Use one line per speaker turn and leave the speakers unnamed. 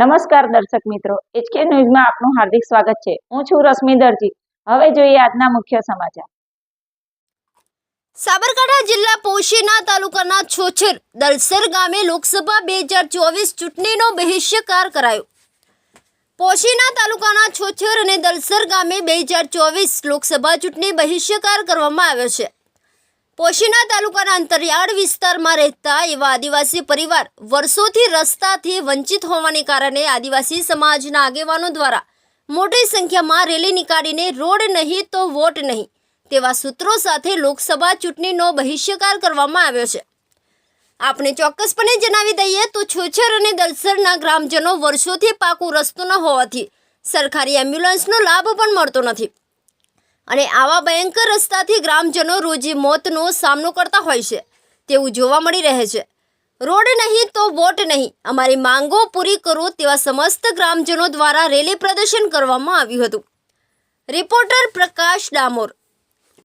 નમસ્કાર દર્શક મિત્રો એચકે ન્યૂઝમાં આપનું હાર્દિક સ્વાગત છે. હું છું રશ્મિ દરજી. હવે જોઈએ આજના મુખ્ય સમાચાર.
સાબરકાંઠા જિલ્લા પોશીના તાલુકાના છોછર, દલસર ગામે લોકસભા બે હજાર ચોવીસ ચૂંટણીનો બહિષ્કાર કરાયો. પોશીના તાલુકાના છોછર અને દલસર ગામે બે હજાર ચોવીસ લોકસભા ચૂંટણી બહિષ્કાર કરવામાં આવ્યો છે. પોશીના તાલુકાના અંતરિયાળ વિસ્તારમાં રહેતા એવા આદિવાસી પરિવાર વર્ષોથી રસ્તાથી વંચિત હોવાને કારણે આદિવાસી સમાજના આગેવાનો દ્વારા મોટી સંખ્યામાં રેલી નીકાળીને રોડ નહીં તો વોટ નહીં તેવા સૂત્રો સાથે લોકસભા ચૂંટણીનો બહિષ્કાર કરવામાં આવ્યો છે. આપણે ચોક્કસપણે જણાવી દઈએ તો છોછર અને દલસરના ગ્રામજનો વર્ષોથી પાકું રસ્તો ન હોવાથી સરકારી એમ્બ્યુલન્સનો લાભ પણ મળતો નથી. અને આવા ભયંકર રસ્તાથી ગ્રામજનો રોજે મોતનો સામનો કરતા હોય છે. તેવું જોવા મળી રહે છે. રોડ નહીં તો વોટ નહીં. અમારી માંગો પૂરી કરો તેવા સમસ્ત ગ્રામજનો દ્વારા રેલી પ્રદર્શન કરવામાં આવ્યું હતું. રિપોર્ટર પ્રકાશ ડામોર.